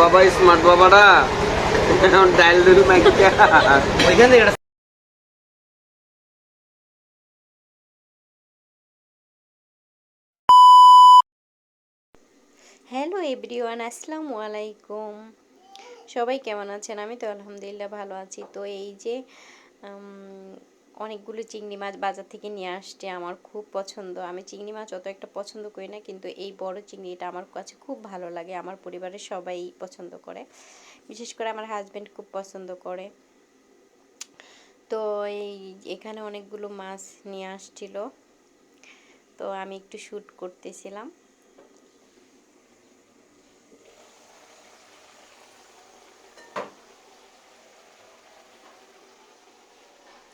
বাবা স্মার্ট বাবাটা এখন ডাইল ডুল মাইকা ওইখান থেকে হ্যালো এভরিওয়ান আসসালামু আলাইকুম। সবাই কেমন আছেন? আমি তো আলহামদুলিল্লাহ ভালো আছি। তো এই যে উম, অনেকগুলো চিংড়ি মাছ বাজার থেকে নিয়ে আসছে আমার খুব পছন্দ। আমি চিংড়ি মাছ অত একটা পছন্দ করি না, কিন্তু এই বড় চিংড়িটা আমার কাছে খুব ভালো লাগে। আমার পরিবারের সবাই পছন্দ করে। বিশেষ করে আমার হাজব্যান্ড খুব পছন্দ করে। তো এই এখানে অনেকগুলো মাছ নিয়ে আসছিল। তো আমি একটু শ্যুট করতেছিলাম।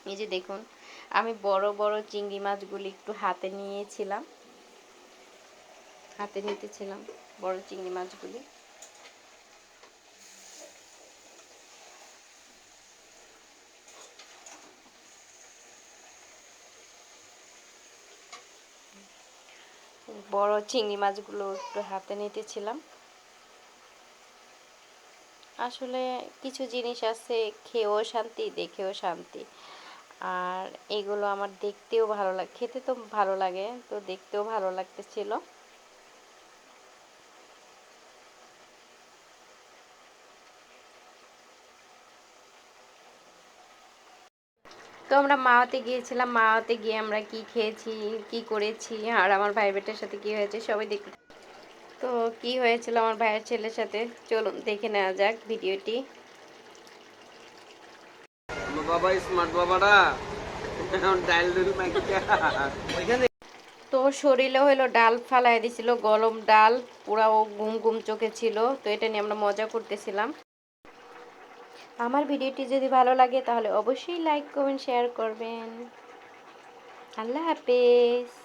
এই যে দেখুন, আমি বড় বড় চিংড়ি মাছগুলি একটু হাতে নিয়েছিলাম। হাতে নিতেছিলাম বড় চিংড়ি মাছগুলি। বড় চিংড়ি মাছগুলো একটু হাতে নিতেছিলাম। আসলে কিছু জিনিস আছে, খেয়েও শান্তি, দেখেও শান্তি। আর এগুলো আমার দেখতেও ভালো লাগে, খেতে তো ভালো লাগে, তো দেখতেও ভালো লাগতেছিল। তো আমরা মাওয়াতে গিয়েছিলাম, মাওয়াতে গিয়ে আমরা কি খেয়েছি, কি করেছি, আর আমার ভাই বেটার সাথে কি হয়েছে সবাই দেখতে তো কি হয়েছিল আমার ভাইয়ের ছেলের সাথে? চলুন দেখে নেওয়া যাক ভিডিওটি। তো শরীরে হইল ডাল ফালাই দিছিল, গরম ডাল পুরা ও ঘুম ঘুম চোখে ছিল, তো এটা নিয়ে আমরা মজা করতেছিলাম। আমার ভিডিওটি যদি ভালো লাগে তাহলে অবশ্যই লাইক কমেন্ট শেয়ার করবেন। আল্লাহ হাফেজ।